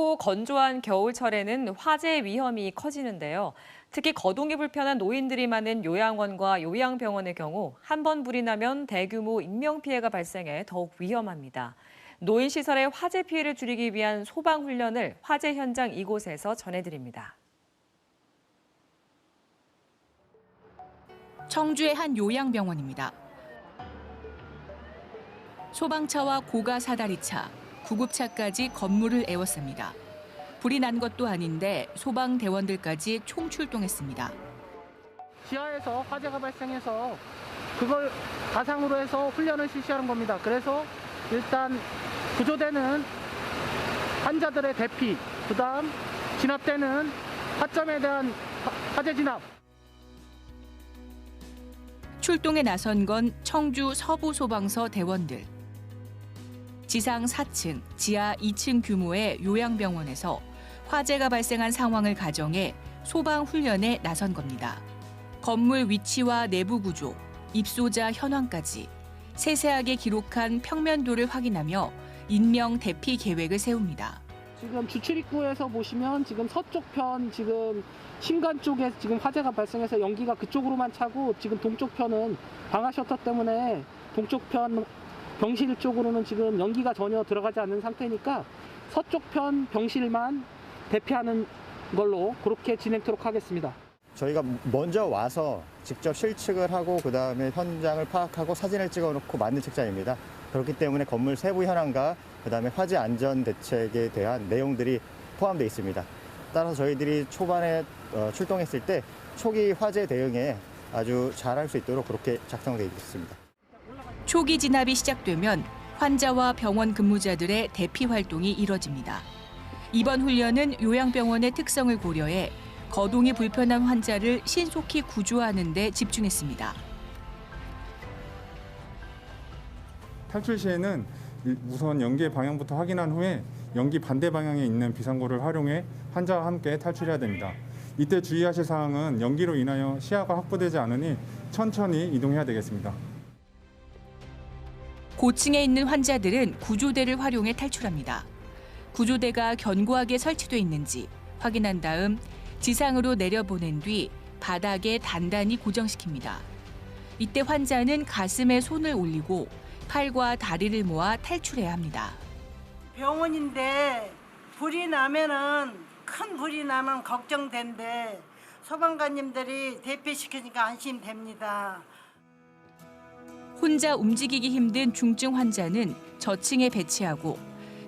춥고 건조한 겨울철에는 화재 위험이 커지는데요. 특히 거동이 불편한 노인들이 많은 요양원과 요양병원의 경우 한 번 불이 나면 대규모 인명피해가 발생해 더욱 위험합니다. 노인 시설의 화재 피해를 줄이기 위한 소방 훈련을 화재 현장 이곳에서 전해드립니다. 청주의 한 요양병원입니다. 소방차와 고가 사다리차, 구급차까지 건물을 에웠습니다. 불이 난 것도 아닌데 소방대원들까지 총출동했습니다. 지하에서 화재가 발생해서 그걸 가상으로 해서 훈련을 실시하는 겁니다. 그래서 일단 구조대는 환자들의 대피, 그 다음 진압대는 화점에 대한 화- 화재 진압, 출동에 나선 건 청주 서부소방서 대원들. 지상 4층, 지하 2층 규모의 요양병원에서 화재가 발생한 상황을 가정해 소방 훈련에 나선 겁니다. 건물 위치와 내부 구조, 입소자 현황까지 세세하게 기록한 평면도를 확인하며 인명 대피 계획을 세웁니다. 지금 주출입구에서 보시면 지금 서쪽 편 지금 신관 쪽에 지금 화재가 발생해서 연기가 그쪽으로만 차고 지금 동쪽 편은 방화 셔터 때문에 동쪽 편 병실 쪽으로는 지금 연기가 전혀 들어가지 않는 상태니까 서쪽 편 병실만 대피하는 걸로 그렇게 진행토록 하겠습니다. 저희가 먼저 와서 직접 실측을 하고 그 다음에 현장을 파악하고 사진을 찍어놓고 만든 책자입니다. 그렇기 때문에 건물 세부 현황과 그 다음에 화재 안전 대책에 대한 내용들이 포함되어 있습니다. 따라서 저희들이 초반에 어, 출동했을 때 초기 화재 대응에 아주 잘할 수 있도록 그렇게 작성되어 있습니다. 초기 진압이 시작되면 환자와 병원 근무자들의 대피 활동이 이뤄집니다. 이번 훈련은 요양병원의 특성을 고려해 거동이 불편한 환자를 신속히 구조하는 데 집중했습니다. 탈출 시에는 일- 우선 연기의 방향부터 확인한 후에 연기 반대 방향에 있는 비상구를 활용해 환자와 함께 탈출해야 됩니다. 이때 주의하실 사항은 연기로 인하여 시야가 확보되지 않으니 천천히 이동해야 되겠습니다. 고층에 있는 환자들은 구조대를 활용해 탈출합니다. 구조대가 견고하게 설치돼 있는지 확인한 다음 지상으로 내려보낸 뒤 바닥에 단단히 고정시킵니다. 이때 환자는 가슴에 손을 올리고 팔과 다리를 모아 탈출해야 합니다. 병원인데 불이 나면은 큰 불이 나면 걱정된대 소방관님들이 대피시키니까 안심됩니다. 혼자 움직이기 힘든 중증 환자는 저층에 배치하고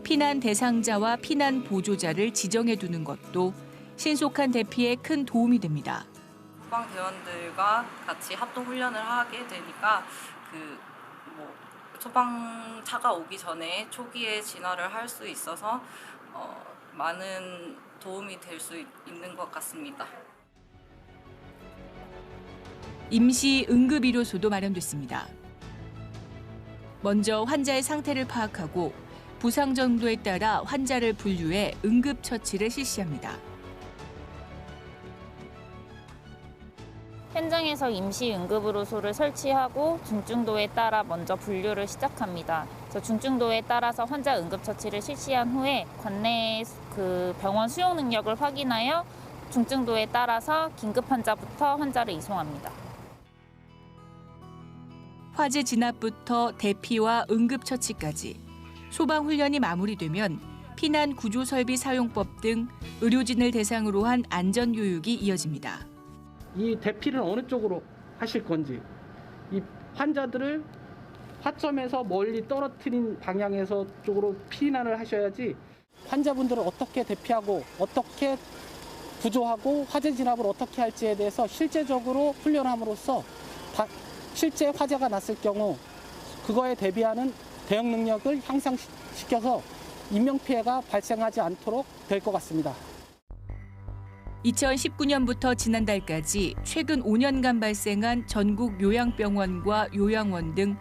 피난 대상자와 피난 보조자를 지정해 두는 것도 신속한 대피에 큰 도움이 됩니다. 소방 대원들과 같이 합동 훈련을 하게 되니까 그 뭐 소방차가 오기 전에 초기에 진화를 할 수 있어서 어, 많은 도움이 될 수 있는 것 같습니다. 임시 응급의료소도 마련됐습니다. 먼저 환자의 상태를 파악하고 부상 정도에 따라 환자를 분류해 응급처치를 실시합니다. 현장에서 임시 응급의료소를 설치하고 중증도에 따라 먼저 분류를 시작합니다. 그래서 중증도에 따라서 환자 응급처치를 실시한 후에 관내 그 병원 수용 능력을 확인하여 중증도에 따라서 긴급 환자부터 환자를 이송합니다. 화재 진압부터 대피와 응급처치까지 소방 훈련이 마무리되면 피난 구조 설비 사용법 등 의료진을 대상으로 한 안전 교육이 이어집니다. 이 대피를 어느 쪽으로 하실 건지 이 환자들을 화점에서 멀리 떨어뜨린 방향에서 쪽으로 피난을 하셔야지 환자분들을 어떻게 대피하고 어떻게 구조하고 화재 진압을 어떻게 할지에 대해서 실제적으로 훈련함으로써 다- 실제 화재가 났을 경우 그거에 대비하는 대응 능력을 향상시켜서 인명 피해가 발생하지 않도록 될 것 같습니다. 2019년부터 지난달까지 최근 5년간 발생한 전국 요양병원과 요양원 등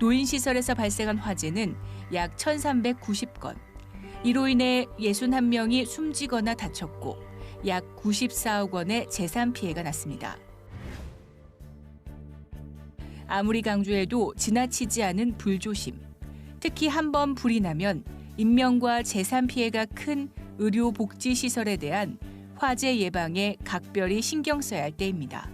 노인시설에서 발생한 화재는 약 1,390건. 이로 인해 61명이 숨지거나 다쳤고 약 94억 원의 재산 피해가 났습니다. 아무리 강조해도 지나치지 않은 불조심. 특히 한 번 불이 나면 인명과 재산 피해가 큰 의료 복지 시설에 대한 화재 예방에 각별히 신경 써야 할 때입니다.